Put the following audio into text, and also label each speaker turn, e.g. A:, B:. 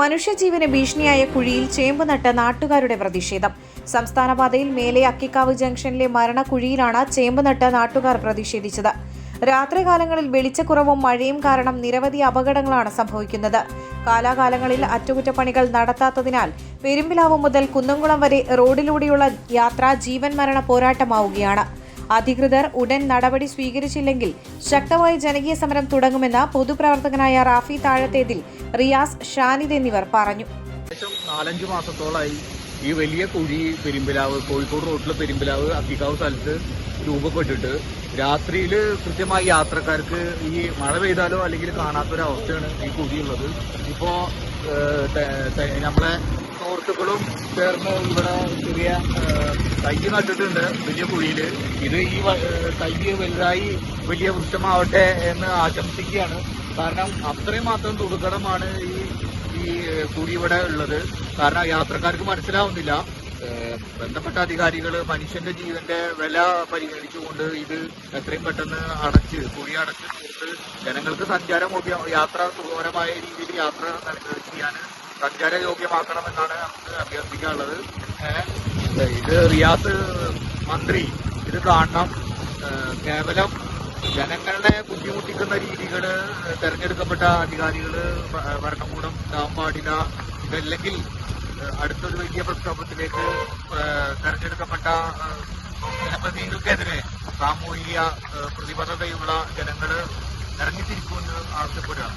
A: മനുഷ്യജീവന് ഭീഷണിയായ കുഴിയിൽ ചേമ്പ് നട്ട നാട്ടുകാരുടെ പ്രതിഷേധം. സംസ്ഥാനപാതയിൽ മേലെ അക്കിക്കാവ് ജംഗ്ഷനിലെ മരണക്കുഴിയിലാണ് ചേമ്പ് നട്ട നാട്ടുകാർ പ്രതിഷേധിച്ചത്. രാത്രികാലങ്ങളിൽ വെളിച്ചക്കുറവും മഴയും കാരണം നിരവധി അപകടങ്ങളാണ് സംഭവിക്കുന്നത്. കാലാകാലങ്ങളിൽ അറ്റകുറ്റപ്പണികൾ നടത്താത്തതിനാൽ പെരുമ്പിലാവ് മുതൽ കുന്നംകുളം വരെ റോഡിലൂടെയുള്ള യാത്ര ജീവൻ മരണ പോരാട്ടമാവുകയാണ്. അധികൃതർ ഉടൻ നടപടി സ്വീകരിച്ചില്ലെങ്കിൽ ശക്തമായ ജനകീയ സമരം തുടങ്ങുമെന്ന് പൊതുപ്രവർത്തകനായ റാഫി താഴത്തേതിൽ റിയാസ് ഷാനിദ് എന്നിവർ പറഞ്ഞു.
B: നാലഞ്ച് മാസത്തോളായി ഈ വലിയ കുഴി പെരുമ്പിലാവ് കോഴിക്കോട് റോഡിലെ പെരുമ്പിലാവ് അത്തിക്കാവ് സ്ഥലത്ത് രൂപപ്പെട്ടിട്ട് രാത്രിയിൽ കൃത്യമായി യാത്രക്കാർക്ക് ഈ മഴ പെയ്താലോ അല്ലെങ്കിൽ കാണാത്തൊരവസ്ഥയാണ് ഈ കുഴിയുള്ളത്. ഇപ്പോൾ നമ്മളെ സുഹൃത്തുക്കളും ചേർന്ന് ഇവിടെ ചെറിയ തൈ നട്ടിട്ടുണ്ട് വലിയ കുഴിയിൽ ഇത് ഈ തൈ വലുതായി വലിയ വൃക്ഷമാവട്ടെ എന്ന് ആശംസിക്കുകയാണ്. കാരണം അത്രയും മാത്രം ദുർഘടമാണ് ഈ ഈ കുഴി ഇവിടെ ഉള്ളത്. കാരണം യാത്രക്കാർക്ക് മനസ്സിലാവുന്നില്ല. ബന്ധപ്പെട്ട അധികാരികൾ മനുഷ്യന്റെ ജീവന്റെ വില പരിഗണിച്ചുകൊണ്ട് ഇത് എത്രയും പെട്ടെന്ന് അടച്ച് കുഴി അടച്ച് ജനങ്ങൾക്ക് സഞ്ചാരം യാത്ര സുഖകരമായ രീതിയിൽ യാത്ര നൽക- ചെയ്യാൻ സഞ്ചാരയോഗ്യമാക്കണമെന്നാണ് നമുക്ക് അഭ്യർത്ഥിക്കാനുള്ളത്. ഇത് റിയാസ് മന്ത്രി ഇത് കാണണം. കേവലം ജനങ്ങളെ ബുദ്ധിമുട്ടിക്കുന്ന രീതികൾ തെരഞ്ഞെടുക്കപ്പെട്ട അധികാരികൾ ഭരണകൂടം ഉണ്ടാവാൻ പാടില്ല. ഇതല്ലെങ്കിൽ അടുത്തൊരു വലിയ പ്രക്ഷോഭത്തിലേക്ക് തെരഞ്ഞെടുക്കപ്പെട്ട ജനപ്രതിനിധികൾക്കെതിരെ സാമൂഹിക പ്രതിബദ്ധതയുള്ള ജനങ്ങൾ ഇറങ്ങിത്തിരിക്കുമെന്ന് ആവശ്യപ്പെടുകയാണ്.